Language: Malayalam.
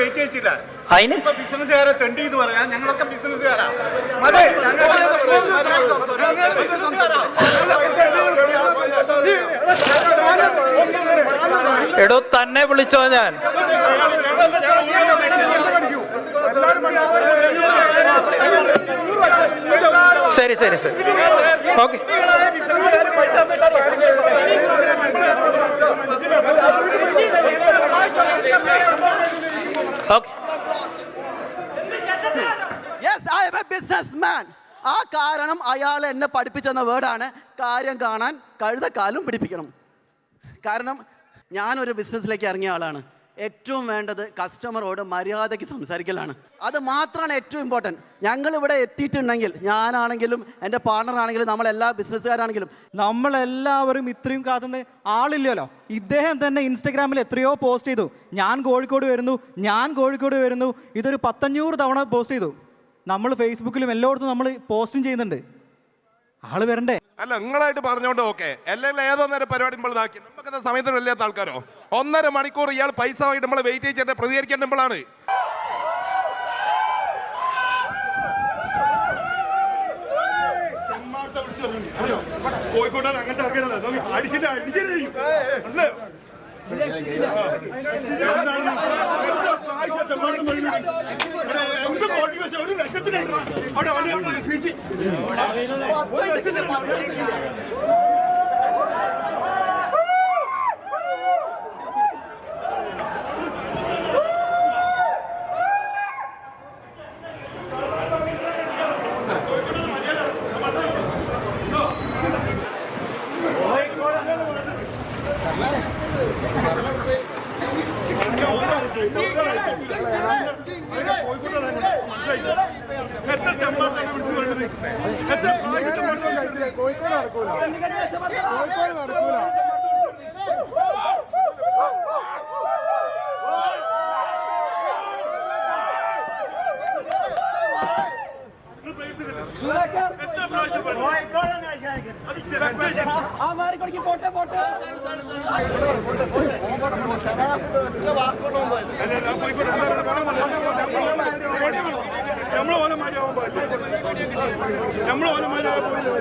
വെയിറ്റ് ചെയ്യിച്ചില്ല അതിന് ഇപ്പൊ ബിസിനസ്സുകാരെ തെണ്ടി എന്ന് പറയാൻ ഞങ്ങളൊക്കെ ബിസിനസ്സുകാരാ മതി ഞങ്ങൾ എടോ തന്നെ വിളിച്ചോ ഞാൻ ശരി ശരി ശരി okay yes I am a business ആ കാരണം അയാൾ എന്നെ പഠിപ്പിച്ചെന്ന വേർഡാണ് കാര്യം കാണാൻ കഴുതക്കാലും പിടിപ്പിക്കണം. കാരണം ഞാനൊരു ബിസിനസ്സിലേക്ക് ഇറങ്ങിയ ആളാണ്. ഏറ്റവും വേണ്ടത് കസ്റ്റമറോട് മര്യാദയ്ക്ക് സംസാരിക്കലാണ്. അത് മാത്രമാണ് ഏറ്റവും ഇമ്പോർട്ടന്റ് ഞങ്ങൾ ഇവിടെ എത്തിയിട്ടുണ്ടെങ്കിൽ ഞാനാണെങ്കിലും എന്റെ പാർട്ണർ ആണെങ്കിലും നമ്മളെല്ലാ ബിസിനസ്സുകാരാണെങ്കിലും നമ്മളെല്ലാവരും ഇത്രയും കാത്തുന്ന ആളില്ലല്ലോ. ഇദ്ദേഹം തന്നെ ഇൻസ്റ്റഗ്രാമിൽ എത്രയോ പോസ്റ്റ് ചെയ്തു. ഞാൻ കോഴിക്കോട് വരുന്നു ഞാൻ കോഴിക്കോട് വരുന്നു. ഇതൊരു പത്തഞ്ഞൂറ് തവണ പോസ്റ്റ് ചെയ്തു. നമ്മൾ ഫേസ്ബുക്കിലും എല്ലായിടത്തും നമ്മൾ പോസ്റ്റും ചെയ്യുന്നുണ്ട്. ആൾ വരണ്ടേ? അല്ല നിങ്ങളായിട്ട് പറഞ്ഞോണ്ട് ഓക്കെ അല്ലെങ്കിൽ ഏതോ നേരം പരിപാടി നമ്മൾ ഇതാക്കി നമുക്ക് സമയത്തിന് വല്ലാത്ത ആൾക്കാരോ ഒന്നര മണിക്കൂർ ഇയാൾ പൈസ വാങ്ങിയിട്ട് നമ്മളെ വെയിറ്റ് ചെയ്തിട്ട് പ്രതികരിക്കേണ്ട കോഴിക്കോട്ടാണ് അങ്ങനത്തെ ആൾക്കാരല്ല അല്ലേ എന്ത് മോട്ടിവേഷൻ ഒരു ലക്ഷത്തിന് അവിടെ വണ്ടി സ്പീച്ച് എത്ര തെമ്മാർത്താണ് വിളിച്ചു പറയുന്നത് എത്ര പ്രാവശ്യം തെമ്മാർത്താണ് എത്ര പ്രാവശ്യം ഓല അത് ചെറിയ പ്രാവശ്യം. അല്ല, ഞാൻ കോഴിക്കോട് നമ്മളെ പോലെ മാറ്റി ആവാൻ പാടില്ല നമ്മൾ ഓല മാറ്റി ആവാൻ പാടില്ല